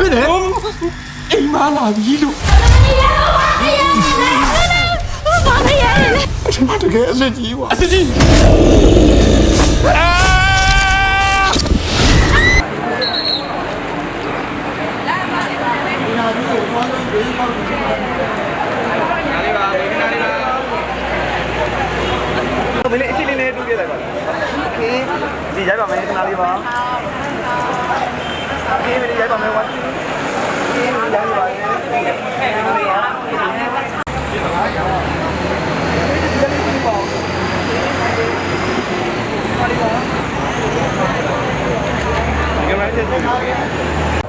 ဖြစ်လဲအိမ်မလာပြီလို့ ဘာမရလဲ ကျွန်မတကယ်အစ်ကြီးကွာအစ်ကြီး မလေးအစီလေးလေးတူပြလိုက်ပါโอเคဒီရိုက်ပါမယ်ခဏလေးပါ ဒီလိုရိုက်ပါမယ်ဝါဒီရိုက်ပါမယ်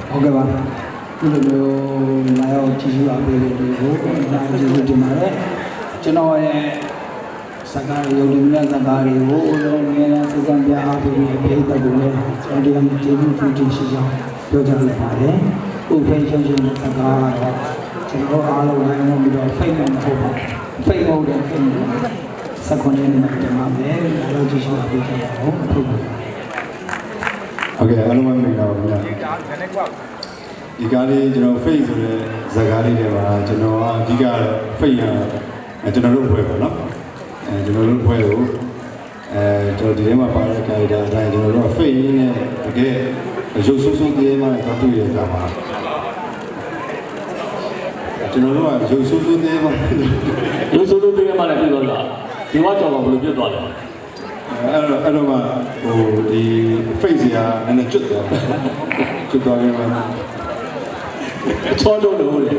ဟုတ်ကဲ့ပါဒီလိုမျိုးလာရောက်ကြည့်ရှုအားပေးလို့ဒီကိုအားကျေးဇူးတင်ပါတယ်ကျွန်တော်ရဲ့စကားရုပ်ရင်းများစကားတွေကိုအလုံးအမြဲစစ်စံပြအားပေးပြီးပြည်သက်ကိုလည်းကျွန်တော်ဒီမှာကျေးဇူးတင်ရှိကြောင်း ပြောကြားလိုက်ပါတယ်ဥပ္ပင်းချင်းချင်းစကားကတော့ကျွန်တော်အားလုံးဝိုင်းဝန်းပြီးတော့ဖိတ်မှမဟုတ်ပါဖိတ်ဟုတ်တယ်ဖိတ်လို့စက္ကွန်လေးနဲ့တင်ပါမယ်လာရောက်ကြည့်ရှုအားပေးကြပါဦးဟုတ်ပါဟုတ်ကဲ့အားလုံးပဲမင်္ဂလာပါခင်ဗျာဒီကားလေးကျွန်တော် face ဆိုတဲ့ဇာတ်ကားလေးတွေမှာကျွန်တော်ကအဓိက face ရအဲကျွန်တော်တို့ဖွဲ့ပေါ့နော်အဲကျွန်တော်တို့ဖွဲ့ကိုအဲကျွန်တော်ဒီထဲမှာပါတဲ့ character အတိုင်းကျွန်တော်တို့က face ရင်းနဲ့တကယ် ရုပ်ဆိုးဆိုးသေးမှတော့တွေ့ရတာပါကျွန်တော်တို့ကရုပ်ဆိုးဆိုးသေးမှ ရုပ်ဆိုးလို့သိရမှလည်းပြတော့လားဒီဝါကြော်တော့ဘယ်လိုပြတ်သွားလဲ အဲ့တော့အဲ့တော့မှဟိုဒီ face ရနည်းနည်းကျွတ်သွားတယ်ကျွတ်သွားရင်မှ ချောလို့လို့လေ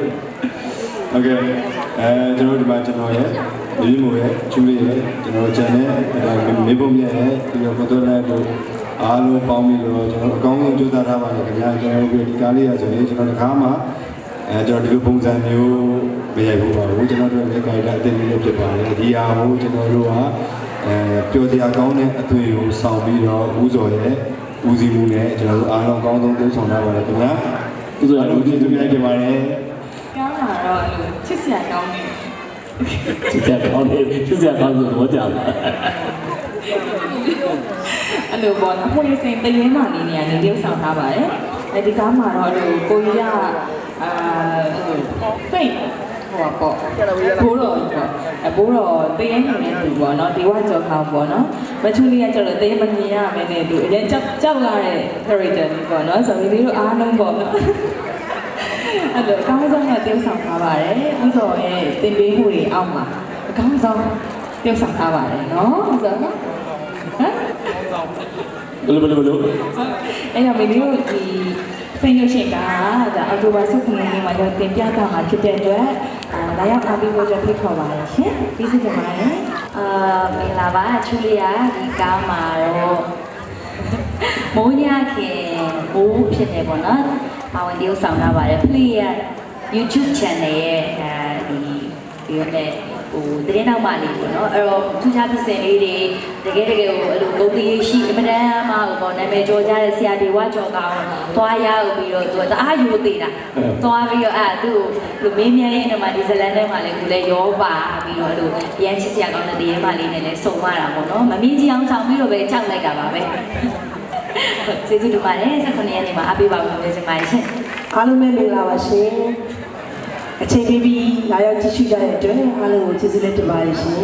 โอเคအဲကျွန်တော်ဒီမှာကျွန်တော်ရဲ့ဒီမို့ရဲ့ချူလေးရဲ့ကျွန်တော်ဂျန်နဲ့မေဖို့မြတ်ရဲ့ဒီလိုပတ်သက်တဲ့တို့ အားလုံးပေါင်းပြီးတော့ကျွန်တော်အကောင်းဆုံးကြိုးစားထားပါတယ်ခင်ဗျာကျွန်တော်တို့ဒီကားလေးရဆိုရင်ကျွန်တော်တစ်ခါမှအဲကျွန်တော်ဒီလိုပုံစံမျိုးမရိုက်ဘူးပါဘူးကျွန်တော်တို့လည်းကြိုက်တာအသိလေးဖြစ်ပါတယ်ဒီဟာကိုကျွန်တော်တို့ကအဲပျော်စရာကောင်းတဲ့အသွေးကိုဆောင်ပြီးတော့ဦးစော်ရဲ့ဦးစီးမှုနဲ့ကျွန်တော်တို့အားလုံးအကောင်းဆုံးပြုဆောင်ထားပါတယ်ခင်ဗျာသူဆိုရအားလို့လုံးကျေးဇူးများတင်ပါတယ်ကောင်းတာတော့အဲ့လိုချစ်စရာကောင်းတယ်စစ်ဆက်ကောင်းတယ်စစ်ဆက်ကောင်းဆိုတော့ကြာတယ် အဲ့လိုပေါ့နော်ကိုယ်စင်တရင်မှနေနေရတယ်တယောက်ဆောင်ထားပါတယ်အဲဒီကားမှာတော့အဲ့လိုကိုကြီးကအာဖိတ်ဟိုပေါ့ဘိုးတော်ပေါ့အဘိုးတော်တရင်နေနေသူပေါ့နော်ဒီဝကြောက်ခါပေါ့နော်မချူလေးကကျတော့တရင်မမြင်ရမယ်နဲ့သူအရင်ကြောက်ကြောက်ရတဲ့ character ပေါ့နော်ဆိုပြီးလေးတို့အားလုံးပေါ့နော်အဲ့တော့အကောင်းဆုံးကတယောက်ဆောင်ထားပါတယ်ဥစ္စာရဲ့တင်ပေးမှုတွေအောက်မှာအကောင်းဆုံးတယောက်ဆောင်ထားပါတယ်နော်ဥစ္စာနော်ဟမ် ဘယ်လိုဘယ်လိုဘယ်လိုအဲ့တော့မင်းတို့ဒီဖိတ်ရရှင်ကဒါအော်တိုဘာ16ရက်နေ့မှာတော့တင်ပြတာမှာဖြစ်တဲ့အတွက်အာလာရောက်အားပေးဖို့အတွက်ဖိတ်ခေါ်ပါတယ်ရှင်ပြီးစီကြပါမယ်အာမင်္ဂလာပါချူလီယာဒီကားမှာတော့မိုးညခင်မိုးဖြစ်နေပေါ့နော်ပါဝင်တရုပ်ဆောင်ထားပါတယ်ဖလီရဲ့ YouTube channel ရဲ့အဲဒီဒီမဲ့ ဟိုတရင်နောက်မှလေးပေါ့နော်အဲ့တော့ထူးခြားဖြစ်စဉ်လေးတွေတကယ်တကယ်ကိုအဲ့လိုဂုဏ်ကြီးရှိအမတန်မှပေါ့နာမည်ကျော်ကြတဲ့ဆရာဒီဝါကျော်ကောင်သွားရောက်ပြီးတော့သူကတအားယူသေးတာသွားပြီးတော့အဲ့သူ့လူမင်းမြန်းရဲ့နေမှာဒီဇလန်ထဲမှာလည်းသူလည်းရောပါပြီးတော့အဲ့လိုရမ်းချစ်စရာကောင်းတဲ့တရင်မလေးနဲ့လည်းစုံမတာပေါ့နော်မမင်းကြီးအောင်ဆောင်ပြီးတော့ပဲကြောက်လိုက်တာပါပဲကျေးဇူးတင်ပါတယ်ဆက်ခွန်ရက်နေမှာအပေးပါဦးကျေးဇူးပါတယ်ရှင်အားလုံးပဲမင်္ဂလာပါရှင် အချိန်ပေးပြီးလာရောက်ကြည့်ရှုကြတဲ့အတွက်အားလုံးကိုကျေးဇူးလည်းတင်ပါတယ်ရှင်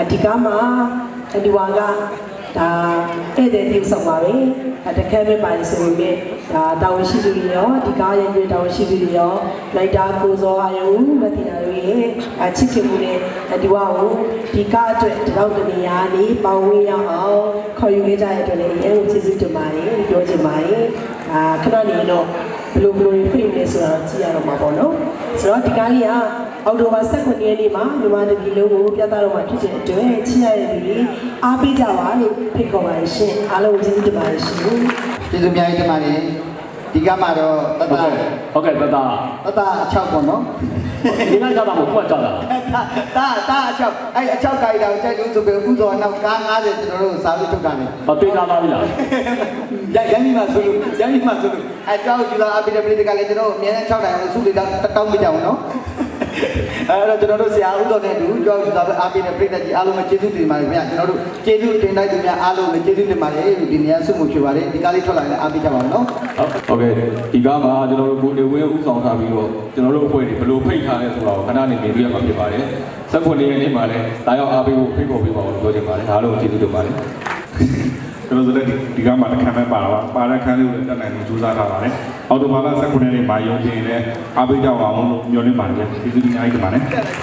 အဒီကားမှာဒီဝါကဒါဧည့်သည်တိဆောင်ပါပဲအတကယ်ပဲပါလိဆိုပေမဲ့ဒါတာဝန်ရှိသူတွေရောဒီကားရဲ့ညတာဝန်ရှိသူတွေရောလိုက်တာကိုစောအယုံမတိနာတို့ရဲ့အချစ်ခင်မှုနဲ့ဒီဝါကိုဒီကားအတွက်ဒီလောက်တနေရာလေးပေါင်းဝေးရအောင်ခေါ်ယူခဲ့ကြတဲ့အတွက်လည်းအရင်ကကျေးဇူးတင်ပါတယ်ပြောချင်ပါတယ်အာခဏနေတော့ဘယ်လိုဘယ်လိုဖိနေလဲဆိုတာတော့ကြည့်ရတော့မှာပေါ့နော် ဆိုတော့ဒီကားလေးကအောက်တိုဘာ16ရက်နေ့မှာမြန်မာတပြည်လုံးကိုပြသတော့မှာဖြစ်တဲ့အတွက်ချစ်ရတဲ့လူတွေအားပေးကြပါလို့ဖိတ်ခေါ်ပါတယ်ရှင်အားလုံးကျေးဇူးတင်ပါတယ်ရှင်ကျေးဇူးများကြီးတင်ပါတယ်ဒီကမှာတော့တတဟုတ်ကဲ့ဟုတ်ကဲ့တတတတအချောက်ပေါ့နော်ဒီနေ့ကြောက်တာမဟုတ်ကွက်ကြောက်တာတာတာအချောက်အဲ့အချောက်ကိုက်တာကိုကြိုက်လို့ဆိုပြီးဥသောနောက်ကား90ကျွန်တော်တို့စာပြီးထုတ်တာလေမပေးသားသားပြီလားရရမ်းမိမှဆိုလို့ရမ်းမိမှဆိုလို့ အဲကြောက်ကြည့်လာအပိတပရိတကလည်းကျွန်တော်အများနဲ့6တိုင်အောင်စုလေးတော့တောင်းပြကြအောင်နော်အဲ့တော့ကျွန်တော်တို့ဆရာဦးတော်နဲ့အတူကြောက်ကြတာပဲအားပေးတဲ့ပြည်သက်ကြီးအားလုံးပဲကျေးဇူးတင်ပါတယ်ခင်ဗျာကျွန်တော်တို့ကျေးဇူးတင်လိုက်သူများအားလုံးပဲကျေးဇူးတင်ပါတယ်ဒီနေရာဆုမှုဖြစ်ပါတယ်ဒီကားလေးထွက်လာရင်အားပေးကြပါဦးနော်ဟုတ်ကဲ့ဒီကားမှာကျွန်တော်တို့ကိုနေဝင်းဥဆောင်ထားပြီးတော့ကျွန်တော်တို့အဖွဲ့တွေဘယ်လိုဖိတ်ထားလဲဆိုတာကိုခဏနေမြင်တွေ့ရမှာဖြစ်ပါတယ်စက်ခွန်လေးရဲ့နေ့မှာလည်းဒါရောက်အားပေးဖို့ဖိတ်ခေါ်ပေးပါဦးလို့ပြောချင်ပါတယ်အားလုံးကျေးဇူးတင်ပါတယ် ကျွန်တော်တို့လည်းဒီကမှာတစ်ခါမဲ့ပါတော့ပါတဲ့ခန်းလေးကိုလည်းတက်နိုင်လို့ကြိုးစားထားပါတယ်။အော်တိုဘာလ19ရက်နေ့မှာရုံတင်နဲ့အားပေးကြအောင်လို့ညွှန်နေပါတယ်။ကျေးဇူးတင်အားကြီးတင်ပါတယ်။